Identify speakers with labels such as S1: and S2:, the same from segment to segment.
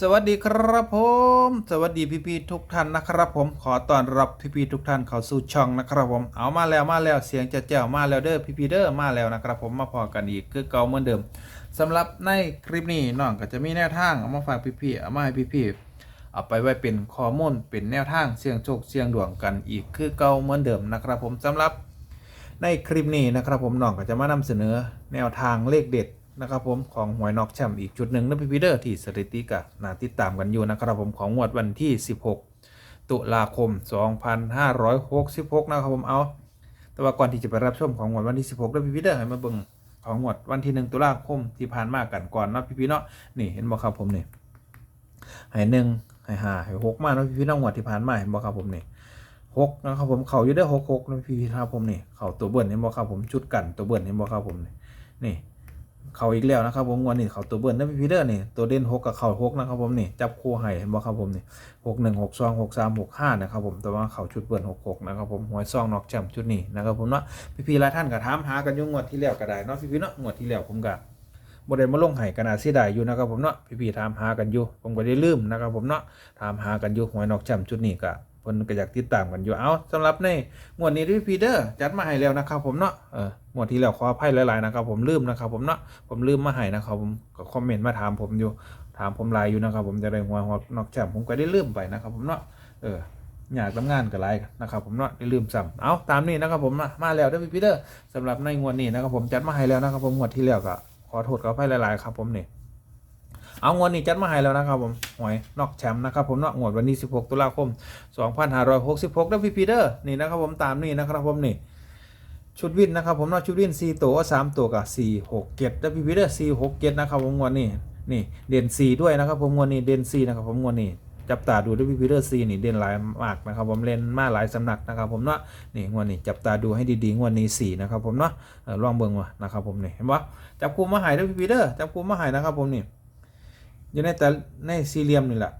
S1: สวัสดีครับผม สวัสดีพี่ๆทุกท่านนะครับผมขอต้อนรับพี่ๆทุกท่านเข้าสู่ช่องนะครับผมเอามาแล้วมาแล้วเสียงจะแจ้วมาแล้วเด้อพี่ๆเด้อมาแล้วนะครับผมมาพอกันอีกคือเก่าเหมือนเดิมสำหรับในคลิปนี้น้องก็จะมีแนวทางเอามาฝากพี่ๆเอามาให้พี่ๆเอาไปไว้เป็นข้อมูลเป็นแนวทางเสี่ยงโชคเสี่ยงดวงกันอีกคือเก่าเหมือนเดิมนะครับผมสำหรับในคลิปนี้นะครับผมน้องก็จะมานำเสนอแนวทางเลขเด็ด นะครับผมของหวยนอกแชมป์อีกจุดหนึ่งนะพี่พีเดอร์ที่สถิติกะนาติดตามกันอยู่นะครับผมของงวดวันที่ 16 ตุลาคม 2566 นะครับผมเอา แต่ว่าก่อนที่จะไปรับชมของงวดวันที่ 16แล้วพี่พีเดอร์ให้มาเบิ่งของงวดวันที่ 1 ตุลาคมที่ผ่านมากันก่อนนะพี่พีเนาะนี่เห็นบ่ครับผมนี่ให้หนึ่งให้ห้าให้หกมาเนะพี่พีเนาะงวดที่ผ่านมาเห็นบ่ครับผมนี่หกนะครับผมเขาอยู่ได้หกหกนะพี่พีครับผมนี่เขาตัวเบิ้ลเห็นบ่ครับผมชุดกันตัวเบิ้ลเห็นบ่ครับผมนี่นี่ เขาอีกแล้วนะครับผมวันนี้เขาตัวเบิ้ลนะพี่พีเดอร์นี่ตัวเด่นหกกับเขาหกนะครับผมนี่จับคู่ให้เห็นบ่ครับผมนี่หกหนึ่งหกสองหกสามหกห้านะครับผมแต่ว่าเขาชุดเบิ้ลหกหกนะครับผมหวยซองนอกแชมป์ชุดนี้นะครับผมเนาะพี่พีหลายท่านก็ถามหากันยุ่งงวดที่แล้วก็ได้เนาะพี่พีเนาะงวดที่แล้วผมก็บ่ได้มาลงให้กันนาเสียดายอยู่นะครับผมเนาะพี่ๆถามหากันอยู่ผมก็ได้ลืมนะครับผมเนาะถามหากันอยู่หวยนอกแชมป์ชุดนี้ก็ เพิ่นก็อยากติดตามกันอยู่เอาสำหรับในงวดนี้ที่พีเดอร์จัดมาให้แล้วนะครับผมเนาะเอองวดที่แล้วขออภัยหลายๆนะครับผมลืมนะครับผมเนาะผมลืมมาให้นะครับผมก็คอมเมนต์มาถามผมอยู่ ถามผมไลน์อยู่นะครับผมจะได้หัวหัวนอกแชมผมก็ได้ลืมไปนะครับผมเนาะเอออยากทำงานกับไลน์นะครับผมเนาะได้ลืมซ้ำเอาตามนี้นะครับผมมามาแล้วเด้อพี่พีเดอร์สำหรับในงวดนี้นะครับผมจัดมาให้แล้วนะครับผมงวดที่แล้วก็ขอโทษขออภัยหลายๆครับผมเนี่ย เอางวดนี้จัดมาให้แล้วนะครับผมหวยนอกแชมป์นะครับผมนาะงวดวันที่16 ตุลาคม 2566แล้วพี่พีเดอร์นี่นะครับผมตามนี่นะครับผมนี่ชุดวินนะครับผมนาะชุดวิน4ตัว3ตัวกับ4 6 7แล้วพี่พีเดอร์4 6 7นะครับผมงวดนี้นี่เด่น4ด้วยนะครับผมงวดนี้เด่น4นะครับผมงวดนี้จับตาดูด้วยพี่พีเดอร์4นี่เด่นหลายมากนะครับผมเล่นมาหลายสำนักนะครับผมเนาะนี่งวดนี้จับตาดูให้ดีๆงวดนี้4นะครับผมเนาะลองเบิ่งว่ะนะครับผมนี่เห็นปะจับคู่มาใหายด้วยพี่พีเดอร์จับคูมาหายนะครับผมนี่ อยู่ในแต่ในสี่เหลี่ยมนี่แหละ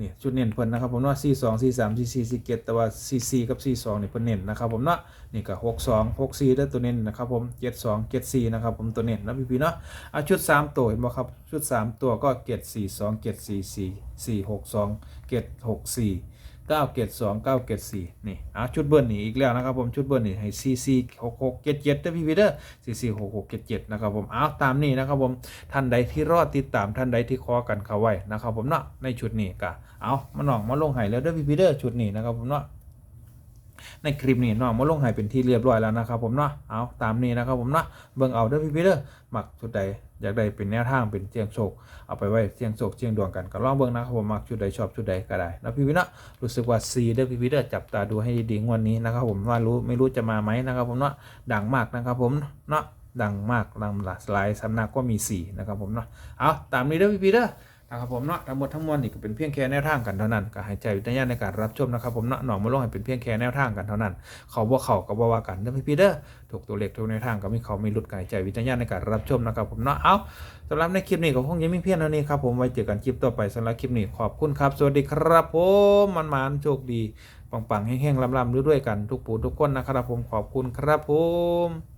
S1: นี่จุดเน้นเพิ่นนะครับผมเนาะ4 2 4 3 4 4 4 7แต่ว่า 4 4 กับ 4 2นี่เพิ่นเน้นนะครับผมเนาะนี่ก็6 2 6 4ได้อตัวเน้นนะครับผม7 2 7 4นะครับผมตัวเน้นนะพี่พี่ๆเนาะเอาชุด 3 ตัวเห็นบ่ครับชุด 3 ตัวก็ 7 4 2 7 4 4 4 6 2 7 6 4 9 7 2 9 7 4นี่เอาชุดเบิร์นี่อีกแล้วนะครับผมชุดเบิร์นี่ให้4 4 6 6 7 7เด้อพี่พี่ๆเด้อ4 4 6 6 7 7นะครับผมเอาตามนี้นะครับผมท่านใดที่รอดติดตามท่านใดที่คอกันเข้าไว้นะครับผมเนาะในชุดนี้ก็เอามาหน่องมาลงไห้แล้วเด้อพี่พีเดอร์ชุดนี้นะครับผมเนาะ ในคลิปนี้เน้องมาลงไห้เป็นที่เรียบร้อยแล้วนะครับผมเนาะเอาตามนี้นะครับผมเนาะเบิ่งเอาเด้อพี่พีเดอร์มักชุดใดอยากได้เป็นแนวทางเป็นเสียงโชคเอาไปไว้เสียงโชคเสียงดวงกันก็ลองเบิ่งนะครับผมมักชุดใดชอบชุดใดก็ได้นะพี่พีเนาะรู้สึกว่าซีเด้อพี่พีเดอร์จับตาดูให้ดีๆงวันนี้นะครับผมว่ารู้ไม่รู้จะมาไหมนะครับผมเนาะดังมากนะครับผมเนาะดังมากดังหลายสำนักก็มี4นะครับผมเนาะเอาตามนี้เด้อพี่พีเด้อ นะครับผมเนาะทั้งหมดทั้งมวลนี่ก็เป็นเพียงแค่แนวทางกันเท่านั้นก็ให้ใจวิทยาณในการรับชมนะครับผมเนาะหนองมาลงให้เป็นเพียงแค่แนวทางกันเท่านั้น เขาบ่เขาก็บ่ว่ากันเด้อพี่พีเด้อถูกตัวเลขทุกแนวทางก็มีเขามีหลุดกายใจวิทยาณในการรับชมนะครับผมเนาะเอาสำหรับในคลิปนี้ก็คงยังไม่เพียงเท่านี้ครับผมไว้เจอกันคลิปต่อไปสำหรับคลิปนี้ขอบคุณครับ สวัสดีครับผมมันมานๆโชคดีปังๆแห้งๆลำๆด้วยๆกันทุกผู้ทุกคนนะครับผมขอบคุณครับผม